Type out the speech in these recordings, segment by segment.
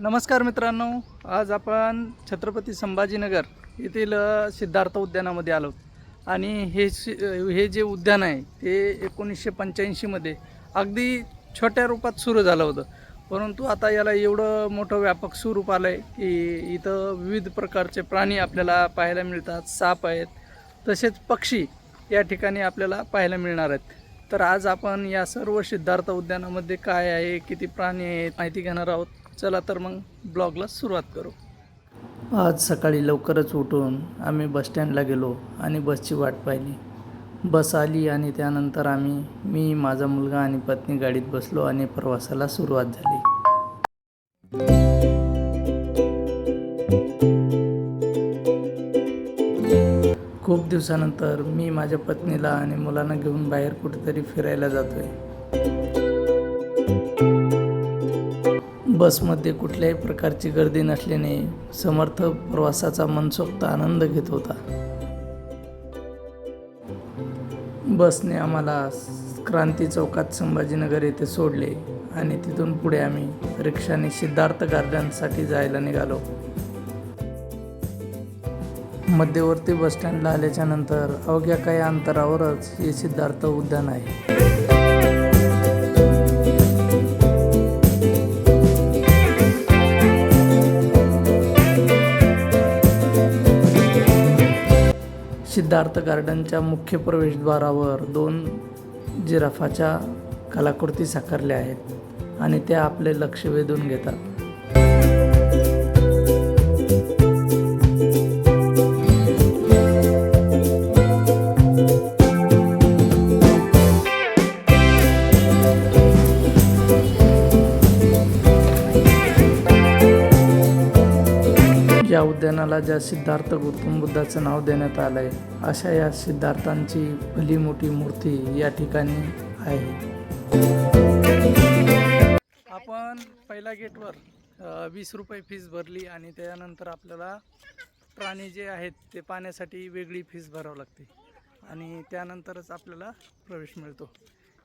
नमस्कार मित्रांनो आज आपण छत्रपती संभाजीनगर येथील सिद्धार्थ उद्यानामध्ये आलो. आणि हे शि हे जे उद्यान आहे ते एकोणीसशे पंच्याऐंशीमध्ये अगदी छोट्या रूपात सुरू झालं होतं. परंतु आता याला एवढं मोठं व्यापक स्वरूप आलं आहे की इथं विविध प्रकारचे प्राणी आपल्याला पाहायला मिळतात साप आहेत तसेच पक्षी या ठिकाणी आपल्याला पाहायला मिळणार आहेत. तर आज आपण या सर्व सिद्धार्थ उद्यानामध्ये काय आहे किती प्राणी आहेत माहिती घेणार आहोत. चला तर मग ब्लॉगला सुरुवात करू. आज सकाळी लवकरच उठून आम्ही बसस्टँडला गेलो आणि बसची वाट पाहिली. बस आली आणि त्यानंतर आम्ही मी माझा मुलगा आणि पत्नी गाडीत बसलो आणि प्रवासाला सुरुवात झाली. खूप दिवसानंतर मी माझ्या पत्नीला आणि मुलांना घेऊन बाहेर कुठेतरी फिरायला जातोय. बसमध्ये कुठल्याही प्रकारची गर्दी नसल्याने समर्थ प्रवासाचा मनसोक्त आनंद घेत होता. बसने आम्हाला क्रांती चौकात संभाजीनगर येथे सोडले आणि तिथून पुढे आम्ही रिक्षाने सिद्धार्थ गार्डनसाठी जायला निघालो. मध्यवर्ती बसस्टँडला आल्याच्यानंतर अवघ्या काही अंतरावरच हे सिद्धार्थ उद्यान आहे. सिद्धार्थ गार्डनच्या मुख्य प्रवेशद्वारावर दोन जिराफाच्या कलाकृती साकारल्या आहेत आणि त्या आपले लक्ष वेधून घेतात. उद्यानाला ज्या सिद्धार्थ गौतम बुद्धाचं नाव देण्यात आलं आहे अशा या सिद्धार्थांची भली मोठी मूर्ती या ठिकाणी आहे. आपण पहिल्या गेटवर वीस रुपये फीस भरली आणि त्यानंतर आपल्याला प्राणी जे आहेत ते पाण्यासाठी वेगळी फीस भरावी लागते. आणि त्यानंतरच आपल्याला प्रवेश मिळतो.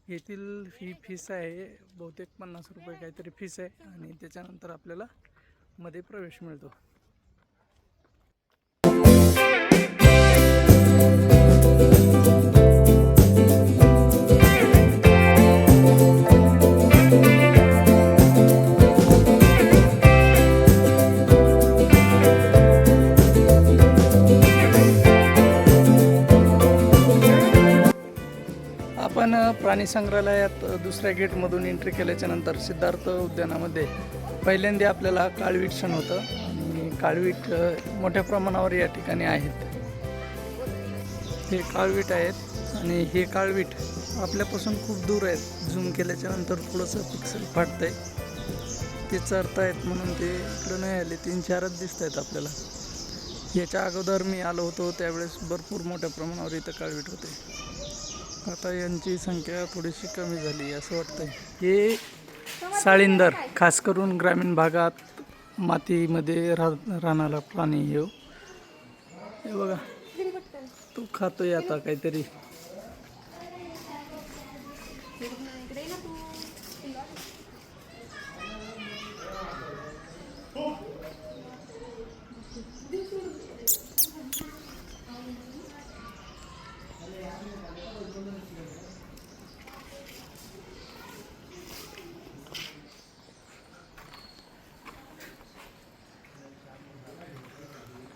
येथील ही फीस आहे बहुतेक पन्नास रुपये काहीतरी फीस आहे आणि त्याच्यानंतर आपल्याला मध्ये प्रवेश मिळतो. आपण प्राणी संग्रहालयात दुसऱ्या गेटमधून एंट्री केल्याच्यानंतर सिद्धार्थ उद्यानामध्ये पहिल्यांदा आपल्याला काळवीट क्षण होतं. आणि काळवीट मोठ्या प्रमाणावर या ठिकाणी आहेत. हे काळवीट आहेत आणि हे काळवीट आपल्यापासून खूप दूर आहेत. झूम केल्याच्यानंतर थोडंसं पिक्सल फाटतंय. ते चरतायत म्हणून ते इकडं नाही आले. तीन चारच दिसत आहेत आपल्याला. याच्या अगोदर मी आलो होतो त्यावेळेस भरपूर मोठ्या प्रमाणावर इथं काळवीट होते. आता यांची संख्या थोडीशी कमी झाली असं वाटतंय. हे साळिंदर खास करून ग्रामीण भागात मातीमध्ये रा राहणारा प्राणी हे हो. बघा. तू खातोय आता काहीतरी.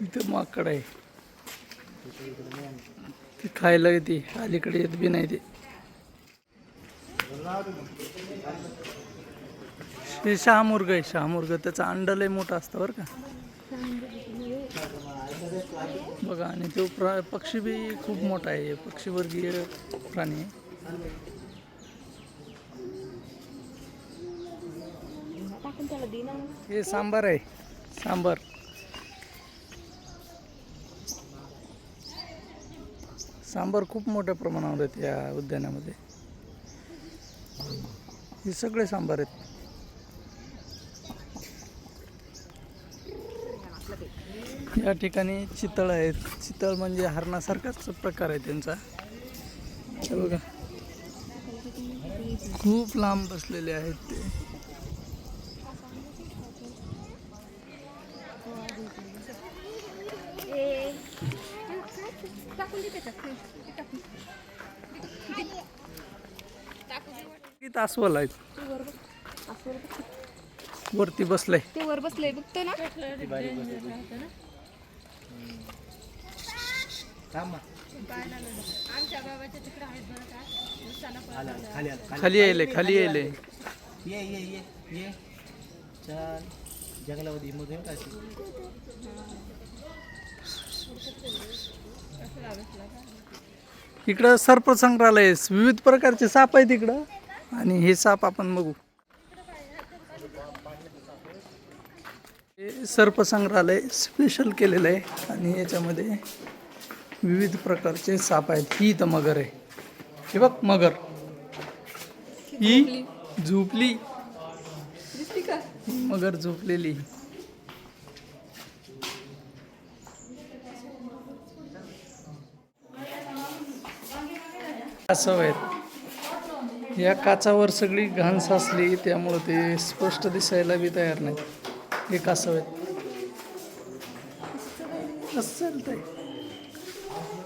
इथं माकड आहे. ते खायला येते अलीकडे येत बी नाही ते. हे शहामुर्ग आहे शहामुर्ग त्याचं अंड लय मोठं असतं बरं का. बघा आणि तो प्रा पक्षी बी खूप मोठा आहे. पक्षीवर्गीय प्राणी आहे. हे सांबार आहे. सांबार. सांबार खूप मोठ्या प्रमाणावर आहेत या उद्यानामध्ये. हे सगळे सांबार आहेत. या ठिकाणी चितळ आहेत. चितळ म्हणजे हरणासारखाच प्रकार आहे त्यांचा. बघा. खूप लांब बसलेले आहेत ते. किती अस्वल आहेत. वरती बसलंय. ते वर बसलंय बघतो ना? खाली यायले खाली यायले. ये ये ये ये. चल. जंगलामध्ये मग काय इकडं सर्प संग्रहालय विविध प्रकारचे साप आहेत इकडं. आणि हे साप आपण बघू. हे सर्प संग्रहालय स्पेशल केलेलं आहे. आणि याच्यामध्ये विविध प्रकारचे साप आहेत. ही इथं मगर आहे. हे बघ मगर. ही झोपली. मगर झोपलेली. कासव आहेत या काचावर सगळी घाण साचली त्यामुळं ते स्पष्ट दिसायला बी तयार नाही. हे कासव आहेत असं चालतंय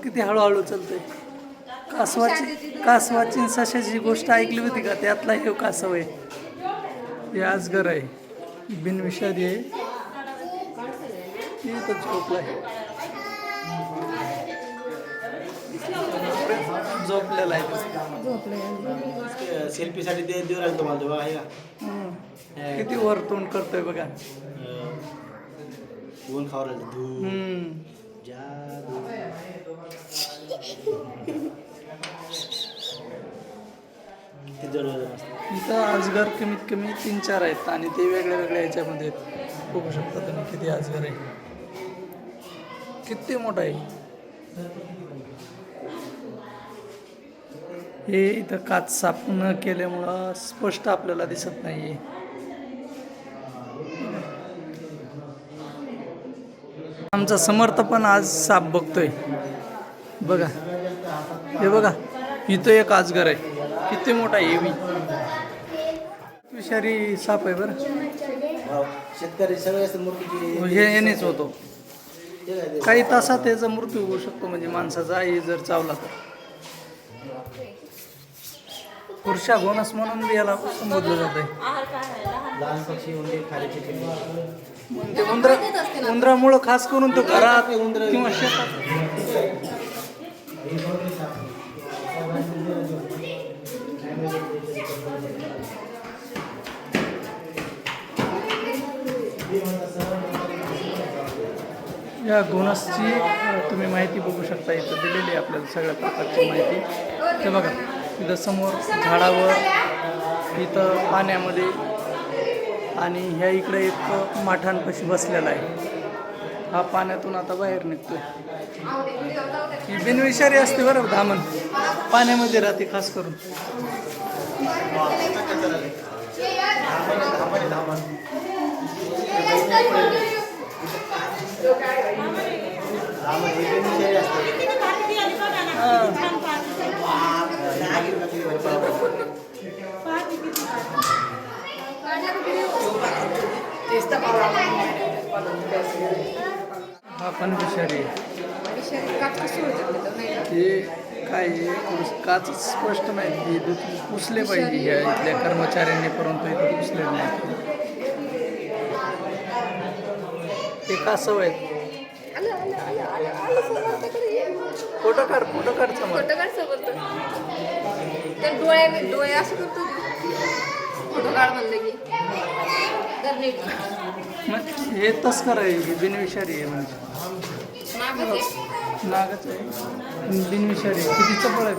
किती हळूहळू चालतंय. कासवाची कासवाची सशाची गोष्ट ऐकली होती का? त्यातला हे कासव आहे हे आजगर आहे. बिनविषारी आहे. हे आहे. झोपलेला आहे. सेल्फीसाठी दे देऊ राहिलो तुम्हाला तेव्हा आहे का. किती वर तोंड करतोय बघा. ऊन किती वजन असतं इथं अजगर कमीत कमी तीन चार आहेत आणि ते वेगळ्या वेगळ्या ह्याच्यामध्ये आहेत. बघू शकता तुम्ही किती अजगर आहे. किती मोठा आहे? हे इथं काच साफ न केल्यामुळं स्पष्ट आपल्याला दिसत नाहीये. आमचा समर्थ पण आज साप बघतोय. बघा. हे बघा. इथं एक आजगर आहे. किती मोठा आहे मी विषारी साप आहे बरं. शेतकरी सगळे हे येणेच होतो? काही तासात त्याचा मृत्यू होऊ शकतो म्हणजे माणसाचा. आई जर चावला तर. पुरुषा गोनस म्हणून बी याला संबोधलं जात आहे लहान पक्षी उंदीर उंदरा उंदरामुळं खास करून तो घरात किंवा शेतात या गोनसची तुम्ही माहिती बघू शकता इथं दिलेली आहे आपल्याला सगळ्या प्रकारची माहिती. ते बघा. इथं समोर झाडावर इथं पाण्यामध्ये आणि ह्या इकडे एक माठांपाशी बसलेला आहे. हा पाण्यातून आता बाहेर निघतोय. ही बिनविषारी असते बरं धामण. पाण्यामध्ये राहते खास करून. धामण. हा पण विषारी? हे काय काच स्पष्ट नाही. हे दूध पुसले पाहिजे या इथल्या कर्मचाऱ्यांनी परंतु इथं पुसले नाही. ते कासव आहेत आलं, आलं, आलं, आलं, आलं, समोरच्याकडे ये. फोटो काढ फोटो काढ समोर. फोटो काढ ते. डोळे डोळे असं करतो फोटो काढ म्हणलं की तर नीट मग हे तस्कर आहे बिनविषारी आहे म्हणजे. नागच आहे. बिनविषारी आहे. किती चपळ आहे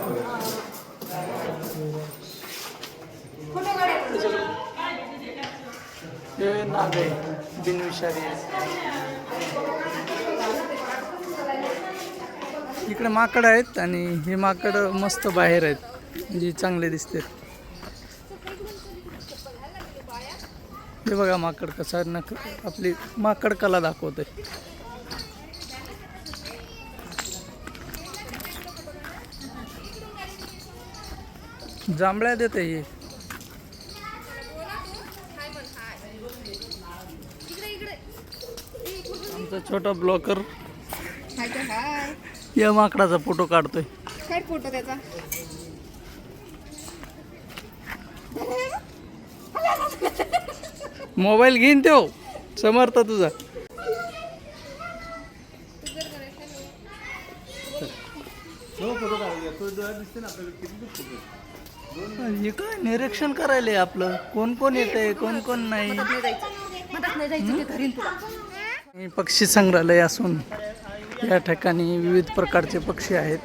हे नाग आहे. बिनविषारी आहे. इकडे माकड आहेत आणि हे माकड मस्त बाहेर आहेत. म्हणजे चांगले दिसते हे बघा माकड कसा नक आपली माकड कला दाखवते जांभळ्या देते हे. आमचा छोटा ब्लॉकर या माकडाचा फोटो काढतोय. काय फोटो त्याचा. मोबाईल घेईन तो समर्थ तुझा. हे काय निरीक्षण करायला आहे आपलं? कोण कोण येतंय कोण कोण नाही? पक्षी संग्रहालय असून या ठिकाणी विविध प्रकारचे पक्षी आहेत.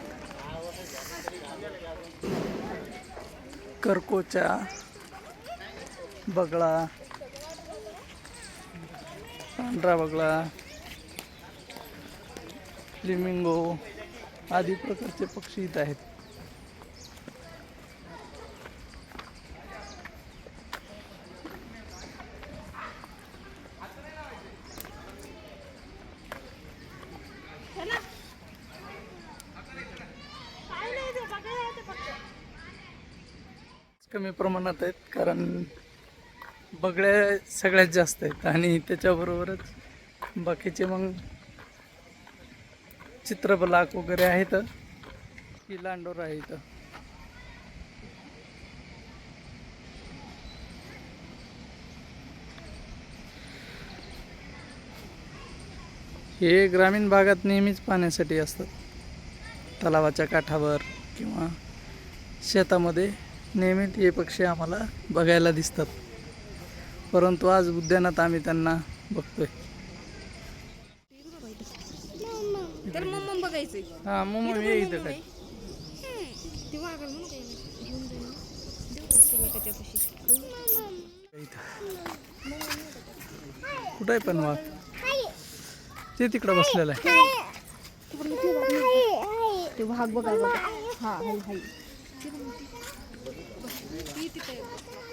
करकोचा बगळा पांढरा बगळा फ्लिमिंगो आदी प्रकारचे पक्षी इथं आहेत. कमी प्रमाणात आहेत कारण बगड्या सगळ्यात जास्त आहेत. आणि त्याच्याबरोबरच बाकीचे मग चित्रपलाक वगैरे आहेत. की लांडोर आहे इथं. हे ग्रामीण भागात नेहमीच पाण्यासाठी असतात. तलावाच्या काठावर किंवा शेतामध्ये नेहमीच हे पक्षी आम्हाला बघायला दिसतात. परंतु आज उद्यानात आम्ही त्यांना बघतोय. तर मम्मा बघायचंय. हा मग ये इथं काय? ती वागल म्हणून कुठं आहे पण वाघ? ते तिकडं बसलेलं आहे. ते भाग बघायला. हा हाय हाय.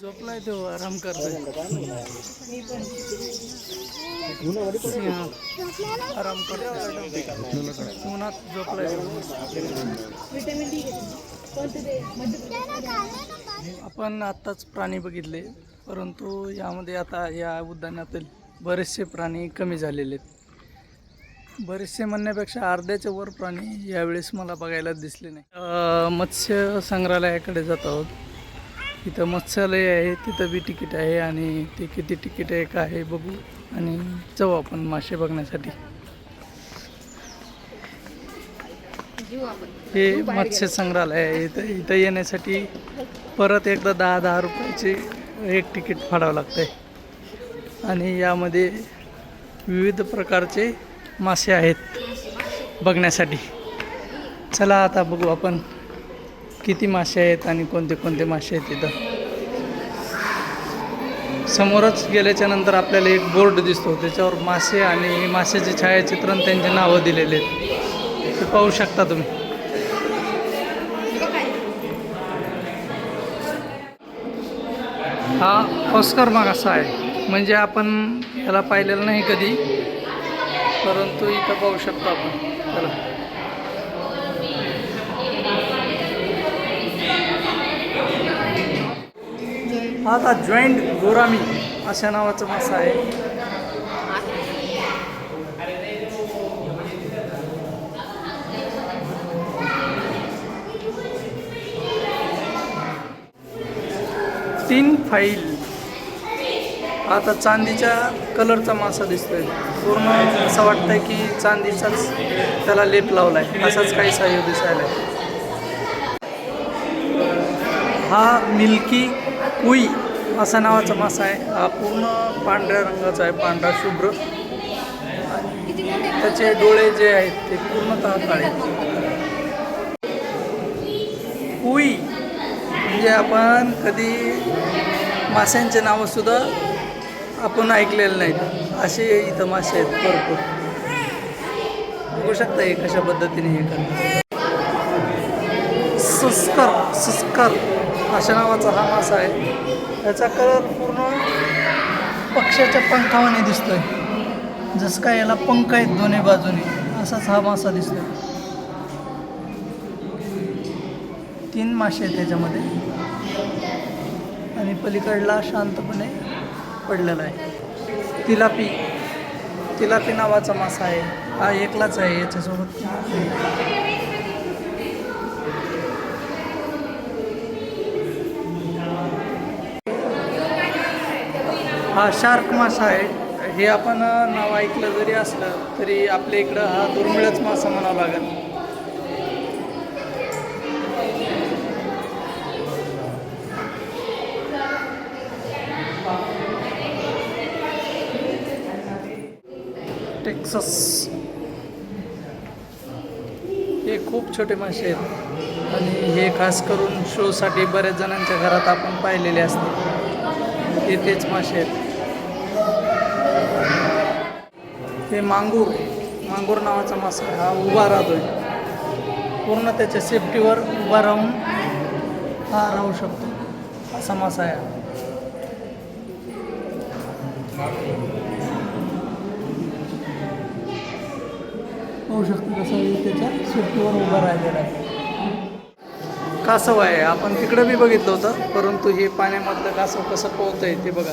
झोपलाय तो आराम करतोय. आराम करतोय. उन्हात झोपलाय आपण आत्ताच प्राणी बघितले परंतु यामध्ये आता या उद्यानातील बरेचसे प्राणी कमी झालेले आहेत. बरेचसे म्हणण्यापेक्षा अर्ध्याच्या वर प्राणी यावेळेस मला बघायला दिसले नाही. मत्स्य संग्रहालयाकडे जात आहोत. इथं मत्स्यालय आहे तिथं बी तिकीट आहे आणि ते किती तिकीट आहे का आहे बघू. आणि जाऊ आपण मासे बघण्यासाठी. हे मत्स्य संग्रहालय आहे इथं इथं येण्यासाठी परत एकदा दहा दहा रुपयाचे एक तिकीट फाडावं लागतं आहे आणि यामध्ये विविध प्रकारचे मासे आहेत बघण्यासाठी. चला आता बघू आपण. किती मासे आहेत आणि कोणते कोणते मासे आहेत तिथं समोरच गेल्याच्यानंतर आपल्याला एक बोर्ड दिसतो. त्याच्यावर मासे आणि माशाचे छायाचित्रण त्यांचे नावं दिलेले आहेत. ते पाहू शकता तुम्ही. हा ऑस्कर माग असा आहे. म्हणजे आपण ह्याला पाहिलेलं नाही कधी. परंतु इथं पाहू शकतो आपण. चला. आता जॉईंट गोरामी अशा नावाचा मासा आहे. तीन फाईल. आता चांदीच्या कलरचा मासा दिसतोय. पूर्ण असं वाटतंय की चांदीचाच त्याला लेप लावलाय. असाच काही साह्य दिसायला हा मिल्की कुई असा नावाचा मासा आहे. हा पूर्ण पांढऱ्या रंगाचा आहे पांढरा शुभ्र. त्याचे डोळे जे आहेत ते पूर्णतः काळे. कुई म्हणजे आपण कधी माशांचे नावंसुद्धा आपण ऐकलेले नाहीत. असे इथं मासे आहेत भरपूर. बघू शकता हे कशा पद्धतीने हे करतात. सुस्कर सुस्कर. अशा नावाचा हा मासा आहे. त्याचा कलर पूर्ण पक्ष्याच्या पंखावाने दिसतोय. जसं काय याला पंख आहेत दोन्ही बाजूने असाच हा मासा दिसतोय. तीन मासे आहेत त्याच्यामध्ये. आणि पलीकडला शांतपणे पडलेला आहे. तिलापी तिलापी नावाचा मासा आहे. हा एकलाच आहे याच्यासोबत. हा शार्क मासा आहे. हे आपण नाव ऐकलं जरी असलं तरी आपल्या इकडं हा दुर्मिळच मासा म्हणावा लागेल. टेक्सस. हे खूप छोटे मासे आहेत. आणि हे खास करून शोसाठी बऱ्याच जणांच्या घरात आपण पाहिलेले असते हे तेच मासे आहेत. हे मांगूर मांगूर नावाचा मासा हा उभा राहतोय. पूर्ण त्याच्या सेफ्टीवर उभा राहून हा राहू शकतो. असा मासा आहे. होऊ पाहू शकतो कसं त्याच्या सेफ्टीवर उभा राहिलेला आहे. कासव आहे. आपण तिकडं बी बघितलं होतं परंतु हे पाण्यामधलं कासव कसं पोहतंय ते बघा.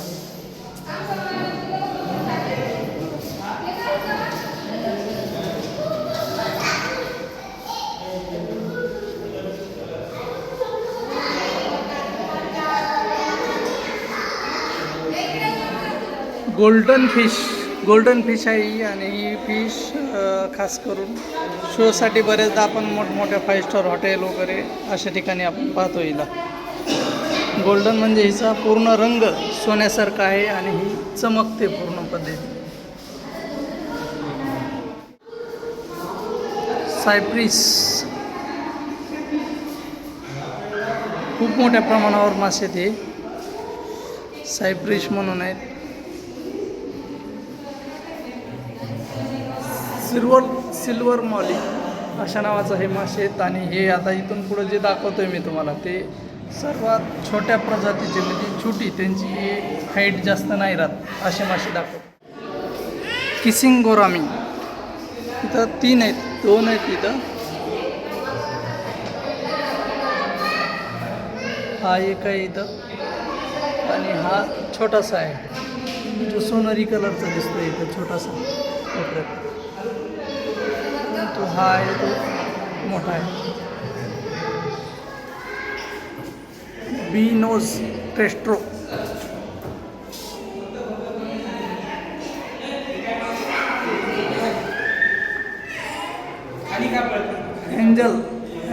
गोल्डन फिश गोल्डन फिश आहे ही आणि ही फिश खास करून शोसाठी बरेचदा आपण मोठमोठ्या फाईव्ह स्टार हॉटेल वगैरे अशा ठिकाणी आपण पाहतो हिला. गोल्डन म्हणजे हिचा पूर्ण रंग सोन्यासारखा आहे आणि ही चमकते पूर्ण पद्धती सायप्रिस. खूप मोठ्या प्रमाणावर मासे ते सायप्रिश म्हणून आहेत. सिल्वर सिल्वर मॉली अशा नावाचं हे मासे आहेत आणि हे आता इथून पुढं जे दाखवतो आहे मी तुम्हाला ते सर्वात छोट्या प्रजातीचे म्हणजे छोटी त्यांची हाईट जास्त नाही राहत असे मासे दाखवतो किसिंग गोरामी इथं तीन आहेत दोन आहेत इथं. हा एक आहे इथं. आणि हा छोटासा आहे. जो सोनरी कलरचा दिसतो इथं छोटासा. कोपऱ्यात तो हा आहे तो मोठा आहे. बी नोज टेस्ट्रो. एंजल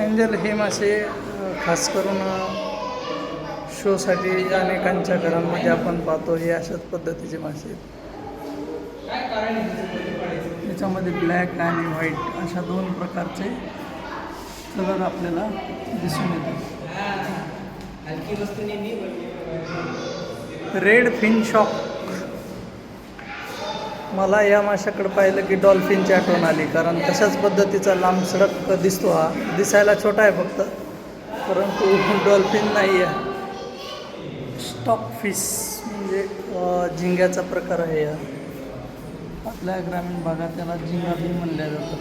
एंजल हे मासे खास करून शोसाठी अनेकांच्या घरांमध्ये आपण पाहतो हे अशाच पद्धतीचे मासे आहेत. त्याच्यामध्ये ब्लॅक आणि व्हाईट अशा दोन प्रकारचे कलर आपल्याला दिसून येतात. Red fin shark. मला या माशाकडे पाहिलं की डॉल्फिनची आठवण आली कारण तशाच पद्धतीचा लांब सडक दिसतो हा. दिसायला छोटा आहे फक्त परंतु डॉल्फिन नाही आहे. स्टॉक फिश म्हणजे झिंग्याचा प्रकार आहे हा. आपल्या ग्रामीण भागात त्याला झिंगा बी म्हणल्या जातं.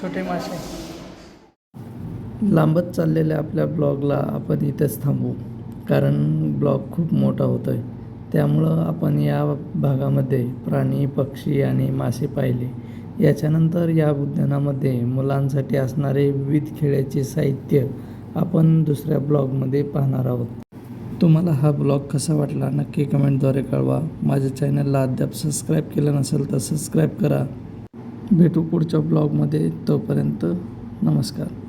छोटे मासे. लांबत चाललेल्या आपल्या ब्लॉगला आपण इथेच थांबू कारण ब्लॉग खूप मोठा होतो आहे त्यामुळं आपण या भागामध्ये प्राणी पक्षी आणि मासे पाहिले. याच्यानंतर या उद्यानामध्ये मुलांसाठी असणारे विविध खेळाचे साहित्य आपण दुसऱ्या ब्लॉगमध्ये पाहणार आहोत. तुम्हाला हा ब्लॉग कसा वाटला नक्की कमेंटद्वारे कळवा. माझ्या चॅनलला अद्याप सबस्क्राईब केलं नसेल तर सबस्क्राईब करा. भेटू पुढच्या ब्लॉगमध्ये. तोपर्यंत नमस्कार.